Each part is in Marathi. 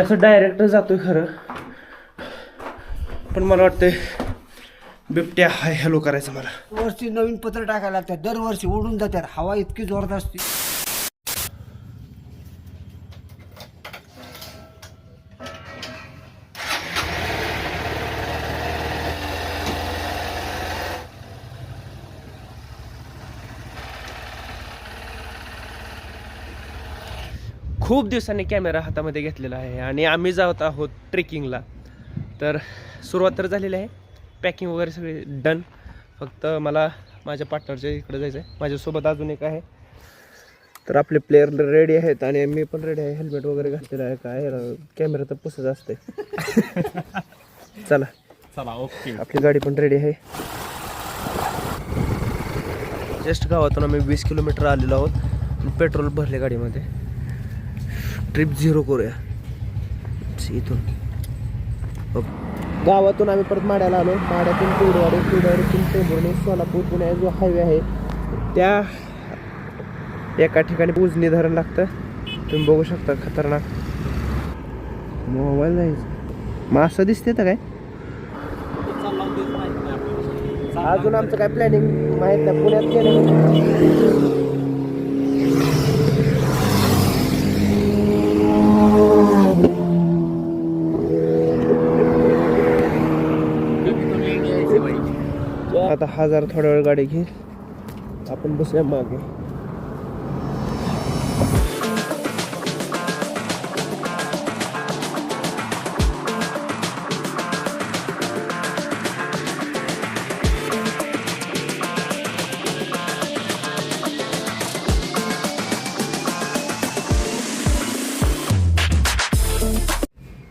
मी असं डायरेक्ट जातोय खरं. पण मला वाटतंय बिबट्या हाय हॅलो करायचं मला. वर्षी नवीन पत्र टाकायला लागतात. दरवर्षी ओढून जातात. हवा इतकी जोरदार असते. खूप दिवसांनी कॅमेरा हातामध्ये घेतलेला आहे आणि आम्ही जात आहोत ट्रेकिंगला तर सुरुवात तर झालेली आहे. पॅकिंग वगैरे सगळे डन फक्त मला माझ्या पार्टनरच्या इकडे जायचं आहे माझ्यासोबत अजून एक आहे. तर आपले प्लेअर रेडी आहेत आणि मी पण रेडी आहे. हेल्मेट वगैरे घातलेलं आहे. काय कॅमेरा तर पुसत असते चला. चला ओके आपली गाडी पण रेडी आहे. जस्ट गावातून आम्ही वीस किलोमीटर आलेलो आहोत. पेट्रोल भरले गाडीमध्ये. ट्रिप झिरो करूया. इथून. गावातून आम्ही परत माड्याला आलो. माड्यातून कुडवाडी कुडवाडीतून टेंभुर्णी सोलापूर पुणे जो हायवे आहे त्या एका ठिकाणी उजनी धरण लागतं. तुम्ही बघू शकता खतरनाक. मोबाईल जायचं मग असं दिसते तर काय? अजून आमचं काय प्लॅनिंग माहीत नाही. पुण्यात केलं आता हजार थोड्या वेळ गाडी घे आपण बसूया मागे.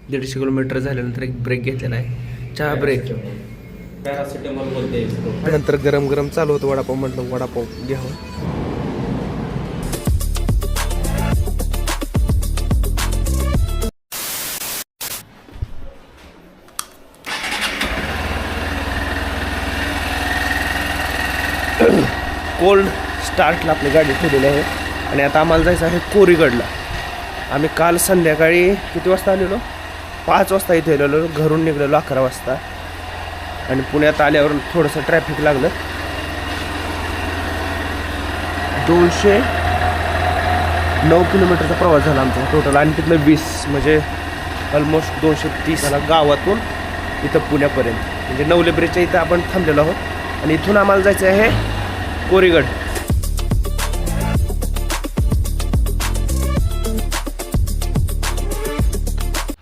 दीडशे किलोमीटर झाल्यानंतर एक ब्रेक घेतलेला आहे. चहा ब्रेक पॅरासिटेमॉल बोलते नंतर गरम गरम चालू होतं वडापाव म्हटलं वडापाव घ्यावं कोल्ड स्टार्टला आपली गाडी ठेवलेली आहे. आणि आता आम्हाला जायचं आहे कोरीगडला. आम्ही काल संध्याकाळी किती वाजता आलेलो? पाच वाजता इथे आलेलो घरून निघलेलो अकरा वाजता. आणि पुण्यात आल्यावर थोडंसं ट्रॅफिक लागलं. दोनशे नऊ किलोमीटरचा प्रवास झाला आमचा टोटल आणि तिथलं वीस म्हणजे ऑलमोस्ट दोनशे तीस झाला गावातून इथं पुण्यापर्यंत. म्हणजे नवले ब्रिजच्या इथं आपण थांबलेलो आहोत. आणि इथून आम्हाला जायचं आहे कोरीगड.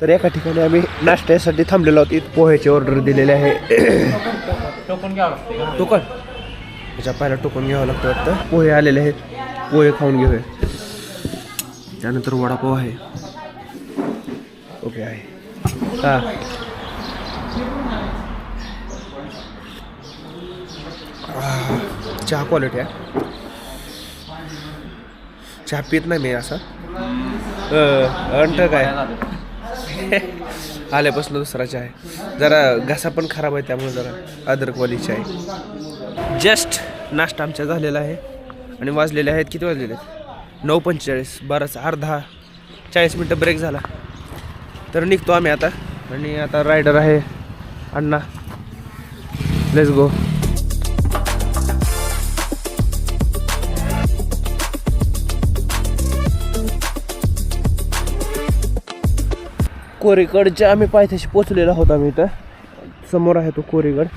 तर एका ठिकाणी आम्ही नाश्त्यासाठी थांबलेलो आहोत. इथं पोह्याची ऑर्डर दिलेली आहे. टोकन घ्यावं लागते टोकन. त्याच्या पहिला टोकन घ्यावं लागतं वाटतं. पोहे आलेले आहेत. पोहे खाऊन घेऊया. त्यानंतर वडापाव आहे. ओके आहे. हां. चहा क्वालिटी आहे. चहा पित नाही मी असा. अंट काय? आल्यापासून दुसरा चहा आहे. जरा घसा पण खराब आहे त्यामुळे जरा अदरकवाली चहा आहे. जस्ट नाश्ता आमचा झालेला आहे. आणि वाजलेले आहेत किती वाजलेले आहेत? नऊ पंचेचाळीस बाराचा अर्धा. चाळीस मिनटं ब्रेक झाला. तर निघतो आम्ही आता. आणि आता रायडर आहे अण्णा. लेट्स गो कोरेगडच्या आम्ही पायथ्याशी पोचलेलो आहोत आम्ही इथं. समोर आहे तो कोरेगड.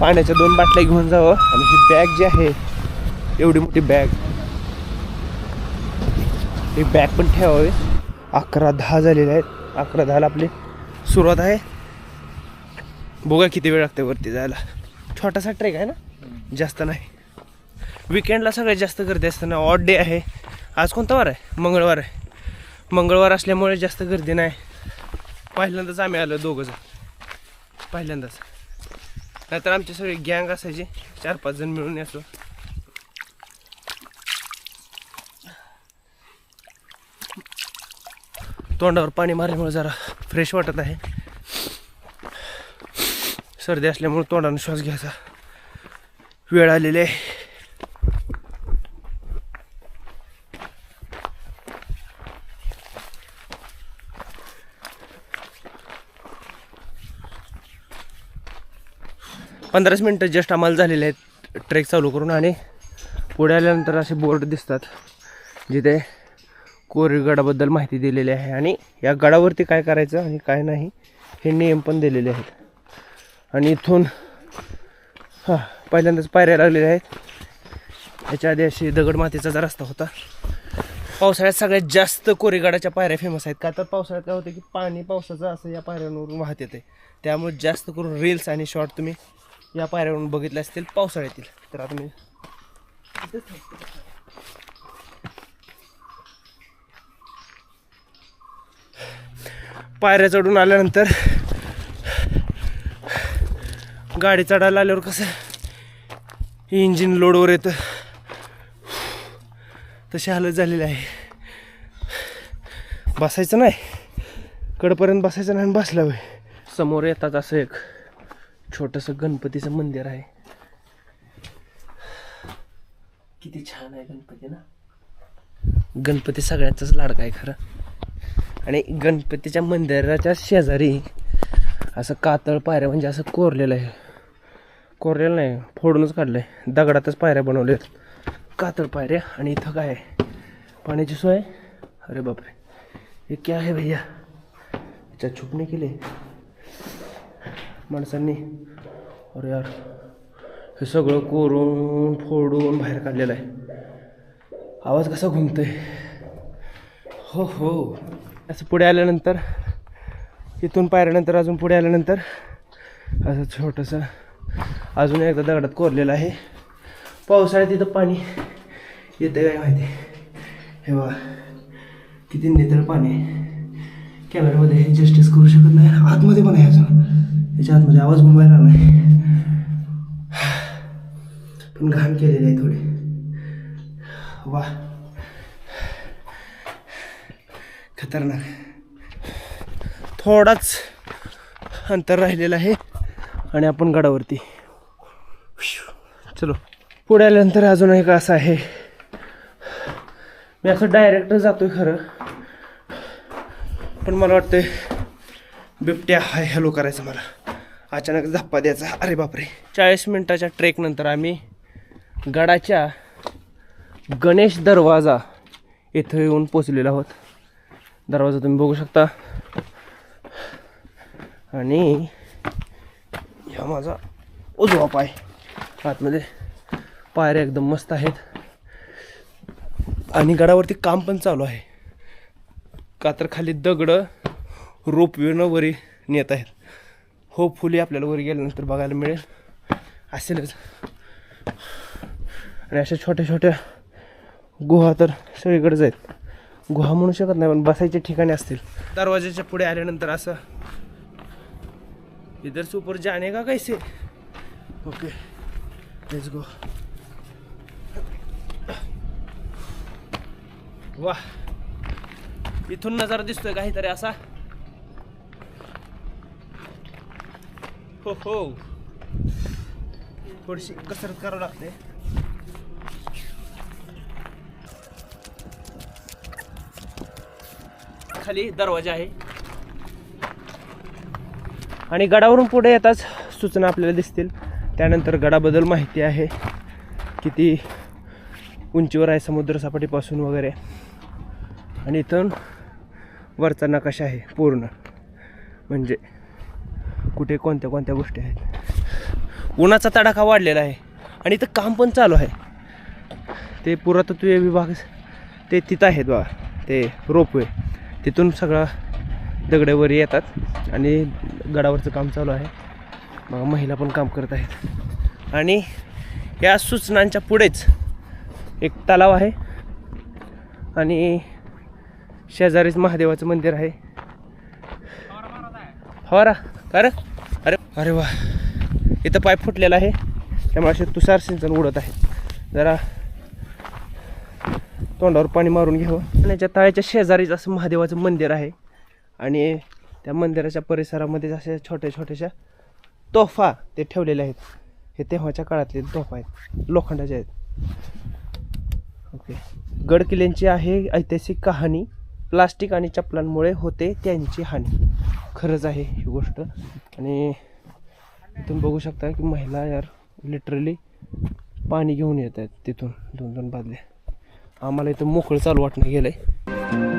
पाण्याच्या दोन बाटल्या घेऊन जावं. आणि ही बॅग जी आहे एवढी मोठी बॅग ही बॅग पण ठेवावी. अकरा दहा झालेले आहेत. अकरा दहाला आपली सुरुवात आहे. बघा किती वेळ लागते वरती जायला. छोटासा ट्रेक आहे ना? जास्त नाही. विकेंडला सगळ्यात जास्त गर्दी असताना ऑड डे आहे. आज कोणता वार आहे? मंगळवार आहे. मंगळवार असल्यामुळे जास्त गर्दी नाही. पहिल्यांदाच आम्ही आलो दोघं जण. पहिल्यांदाच. नाहीतर आमची सगळी गँग असायची. चार पाच जण मिळून यायचो. तोंडावर पाणी मारल्यामुळे जरा फ्रेश वाटत आहे. सर्दी असल्यामुळे तोंडाने श्वास घ्यायचा. वेळ आलेली आहे. पंधराच मिनटं जस्ट आम्हाला झालेले आहेत. ट्रेक चालू करून आणि पुढे आल्यानंतर असे बोर्ड दिसतात. जिथे कोरी गडाबद्दल माहिती दिलेली आहे आणि या गडावरती काय करायचं आणि काय नाही हे नियम पण दिलेले आहेत. आणि इथून हां पहिल्यांदाच पायऱ्या लागलेल्या आहेत. याच्या आधी अशी दगड मातीचा रस्ता होता. पावसाळ्यात सगळ्यात जास्त कोरेगाडाच्या पायऱ्या फेमस आहेत. का तर पावसाळ्यात काय होतं की पाणी पावसाचं असं या पायऱ्यांवरून वाहत येते. त्यामुळे जास्त करून रील्स आणि शॉर्ट तुम्ही या पायऱ्यावरून बघितल्या असतील पावसाळ्यातील तर आता मी पायऱ्या चढून आल्यानंतर गाडी चढायला आल्यावर कसं इंजिन लोडवर येतं. तशी हालत झालेली आहे. बसायचं नाही. कडपर्यंत बसायचं नाही आणि बसला होय. समोर येतात असं एक छोटंसं गणपतीचं मंदिर आहे. किती छान आहे गणपती ना. गणपती सगळ्यांचाच लाडका आहे खरं. आणि गणपतीच्या मंदिराच्या शेजारी असं कातळ पायऱ्या म्हणजे असं कोरलेलं आहे. कोरलेलं नाही फोडूनच काढलं आहे दगडातच पायऱ्या बनवल्या आहेत कातळ पायऱ्या आणि इथं काय आहे? पाण्याची सोय? अरे बापरे. हे क्या आहे भैया? याच्यात छुपणे केले. माणसांनी. अरे यार हे सगळं कोरून फोडून बाहेर काढलेलं आहे. आवाज कसा घुमतोय? हो हो. असं पुढे आल्यानंतर इथून पाहिल्यानंतर अजून पुढे आल्यानंतर असं छोटंसं अजून एकदा दगडात कोरलेलं आहे. पावसाळ्यात इथं पाणी येतं काय माहिती? हे बघा किती नितळ पाणी आहे. कॅमेऱ्यामध्ये हे जस्टिस करू शकत नाही. आतमध्ये पण आहे अजून. याच्या आतमध्ये आवाज घुमायला नाही. पण घाण केलेली आहे थोडी. वा. खतरनाक. थोडाच अंतर राहिलेलं आहे आणि आपण गडावरती. चलो. पुढे आल्यानंतर अजून एक असं आहे. मी असं डायरेक्ट जातोय खरं. पण मला वाटतंय बिबट्या हाय हॅलो करायचं मला. अचानक झप्पा द्यायचा. अरे बापरे. चाळीस मिनटाच्या ट्रेकनंतर आम्ही गडाच्या गणेश दरवाजा इथं येऊन पोचलेलो आहोत. दरवाजा तुम्ही बघू शकता. आणि ह्या माझा उजवा पाय. आतमध्ये पायऱ्या एकदम मस्त आहेत. आणि गडावरती काम पण चालू आहे. का तर खाली दगडं रोपवेनं वरी नेत आहेत. होपफुली आपल्याला वरी गेल्यानंतर बघायला मिळेल. असेलच. आणि अशा छोट्या छोट्या गुहा तर सगळीकडेच आहेत. गुहा म्हणू शकत नाही पण बसायच्या ठिकाणी असतील. दरवाजाच्या पुढे आल्यानंतर असं इधर से ऊपर जाने का कैसे? ओके लेट्स गो वाह. इथून नजारा दिसतोय काहीतरी असा. हो हो. थोडीशी कसरत करावं लागते. खाली दरवाजा आहे. आणि गडावरून पुढे येताच सूचना आपल्याला दिसतील. त्यानंतर गडाबद्दल माहिती आहे किती उंचीवर आहे समुद्रसपाटीपासून वगैरे. आणि इथून वरचा नकाशा आहे पूर्ण. म्हणजे कुठे कोणत्या कोणत्या गोष्टी आहेत? उन्हाचा तडाखा वाढलेला आहे. आणि इथं काम पण चालू आहे. ते पुरातत्वीय विभाग ते तिथं आहेत बा. ते रोपवे. तिथून सगळा दगडेवर येतात आणि गडावरचं काम चालू आहे. मग महिला पण काम करत आहेत. आणि या सूचनांच्या पुढेच एक तलाव आहे. आणि शेजारीच महादेवाचं मंदिर आहे. फवारा अरे अरे अरे वा. इथं पाय फुटलेला आहे. त्यामुळे असे तुषार सिंचन उडत आहे. जरा तोंडावर पाणी मारून घ्यावं. आणि याच्या तळ्याच्या शेजारीच असं महादेवाचं मंदिर आहे. आणि त्या मंदिराच्या परिसरामध्ये अशा छोट्या छोट्याशा तोफा ते ठेवलेले आहेत. हे तेव्हाच्या काळातले तोफा आहेत. लोखंडाचे आहेत. ओके. गड किल्ल्यांची आहे ऐतिहासिक कहाणी. प्लास्टिक आणि चपलांमुळे होते त्यांची हानी. खरंच आहे ही गोष्ट. आणि तुम्ही बघू शकता की महिला यार लिटरली पाणी घेऊन येत आहेत तिथून दोन दोन बादल्या. आम्हाला इथं मोकळं चालू वाटणं गेलं आहे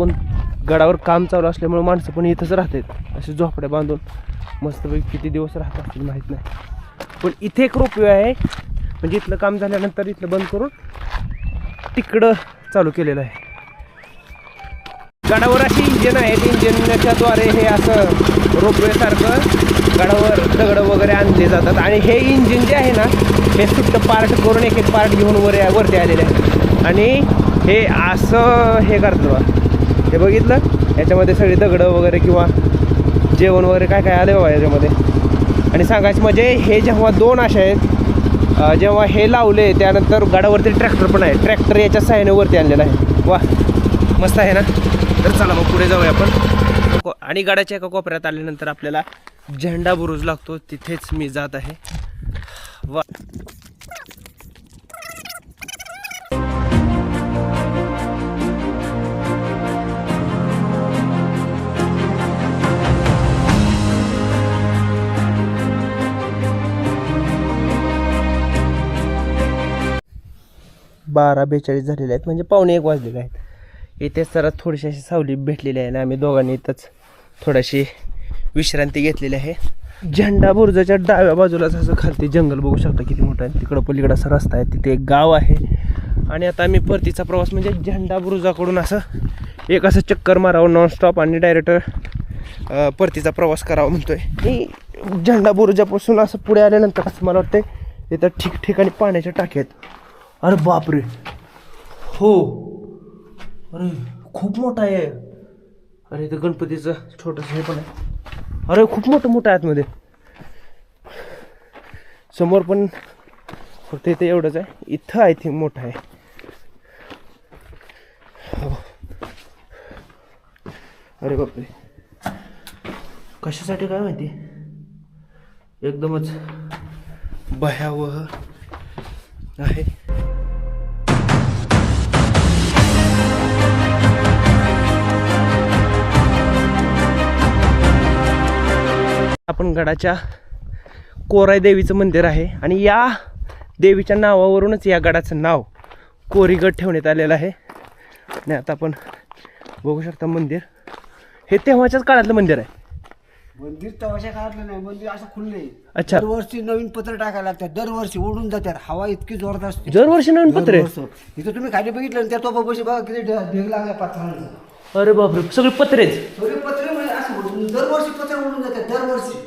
कोण गडावर काम चालू असल्यामुळे माणसं पण इथंच राहतात. असे झोपड्या बांधून मस्तपैकी किती दिवस राहत असतील माहीत नाही. पण इथे एक रोपवे आहे. म्हणजे इथलं काम झाल्यानंतर इथलं बंद करून तिकडं चालू केलेलं आहे. गडावर अशी इंजिन आहे इंजिनच्या द्वारे हे असं रोपवेसारखं गडावर दगडं वगैरे आणले जातात. आणि हे इंजिन जे आहे ना हे सुट्ट पार्ट करून एक एक पार्ट घेऊन वर वरती आलेले आहे आणि हे असं हे करतो हे बघितलं? याच्यामध्ये सगळी दगडं वगैरे किंवा जेवण वगैरे काय काय आले बाबा याच्यामध्ये. आणि सांगायचं म्हणजे हे जेव्हा दोन असे आहेत जेव्हा हे लावले त्यानंतर गडावरती ट्रॅक्टर पण आहे. ट्रॅक्टर याच्या सहाय्यानेवरती आणलेला आहे. वा मस्त आहे ना? तर चला मग पुढे जाऊया आपण. को- आणि गाड्याच्या एका कोपऱ्यात आल्यानंतर आपल्याला झेंडा बुरुज लागतो. तिथेच मी जात आहे. वा. बारा बेचाळीस झालेले आहेत. म्हणजे पावणे एक वाजलेले आहेत. इथेच जरा थोडीशी अशी सावली भेटलेली आहे आणि आम्ही दोघांनी इथंच थोडीशी विश्रांती घेतलेली आहे. झेंडा बुर्जाच्या डाव्या बाजूलाच असं खालती जंगल बघू शकता किती मोठं आहे. तिकडं पलीकडं असा रस्ता आहे. तिथे एक गाव आहे. आणि आता आम्ही परतीचा प्रवास म्हणजे झेंडा बुरुजाकडून असं एक असं चक्कर मारावं नॉनस्टॉप आणि डायरेक्ट परतीचा प्रवास करावा म्हणतोय. आणि झेंडा बुरुजापासून असं पुढे आल्यानंतर असं मला वाटतंय इथं ठिकठिकाणी पाण्याच्या टाक्या आहेत. अरे बापरे. हो. अरे खूप मोठा आहे. अरे इथं गणपतीचं छोटंसं हे पण आहे. अरे खूप मोठं मोठं आहे आतमध्ये. समोर पण फक्त इथे एवढंच आहे. इथं आय थिंक मोठं आहे. हो. अरे बापरे. कशासाठी काय माहिती? एकदमच भयावह आहे. आपण गडाच्या कोराई देवीचं मंदिर आहे. आणि या देवीच्या नावावरूनच या गडाचं नाव कोरीगड ठेवण्यात आलेलं आहे. आणि आता आपण बघू शकता मंदिर. हे तेव्हाच्याच काळातलं मंदिर आहे. मंदिर तवाच्या काळातलं नाही. मंदिर असं खुलले अच्छा. दरवर्षी नवीन पत्र टाकायला लागतात. दरवर्षी उडून जातात. हवा इतकी जोरात असते. दरवर्षी नवीन पत्र आहे. इथं तुम्ही खाली बघितलं ना, त्या तोपापाशी बघा किती ढ- ढेग लागला पत्रांचा अरे बापरे. सगळे पत्रेच सगळे पत्रे म्हणजे असं उडून- दरवर्षी पत्र उडून जातात दरवर्षी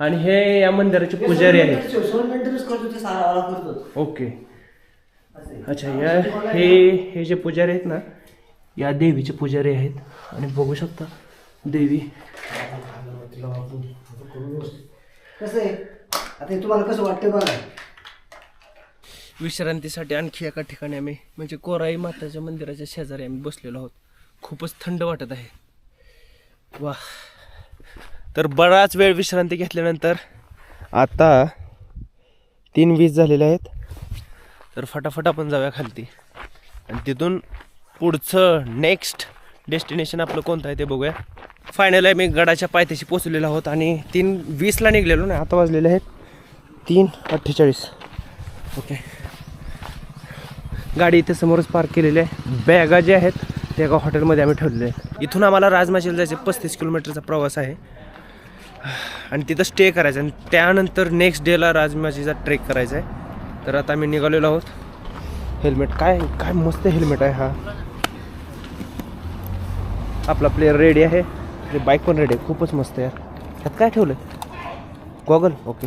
आणि हे या मंदिराचे पुजारी आहेत. ओके. अच्छा या हे हे जे पुजारी आहेत ना या देवीचे पुजारी आहेत. आणि बघू शकता देवी. कसं आहे? आता हे तुम्हाला कसं वाटतं बघा. विश्रांतीसाठी आणखी एका ठिकाणी आम्ही म्हणजे कोराई माताच्या मंदिराच्या शेजारी आम्ही बसलेलो आहोत. खूपच थंड वाटत आहे. वा तर बराच वेळ विश्रांती घेतल्यानंतर आता तीन वीस झालेले आहेत. तर फटाफट आपण जाऊया खालती. आणि तिथून पुढचं नेक्स्ट डेस्टिनेशन आपलं कोणतं आहे ते बघूया. फायनल आहे मी गडाच्या पायथ्याशी पोचलेलो आहोत आणि तीन वीसला निघलेलो ना आता वाजलेले आहेत तीन अठ्ठेचाळीस. ओके गाडी इथे समोरच पार्क केलेली आहे. बॅगा जे आहेत त्या एका हॉटेलमध्ये आम्ही ठेवलेले आहेत. इथून आम्हाला राजमाशीला जायचे पस्तीस किलोमीटरचा प्रवास आहे. आणि तिथं स्टे करायचं. आणि त्यानंतर नेक्स्ट डेला राजमाशीचा ट्रेक करायचा आहे. तर आता आम्ही निघालेलो आहोत. हेल्मेट काय काय मस्त हेल्मेट आहे हा. आपला प्लेअर रेडी आहे. बाईक पण रेडी आहे. खूपच मस्त आहे यार. त्यात काय ठेवलं गॉगल ओके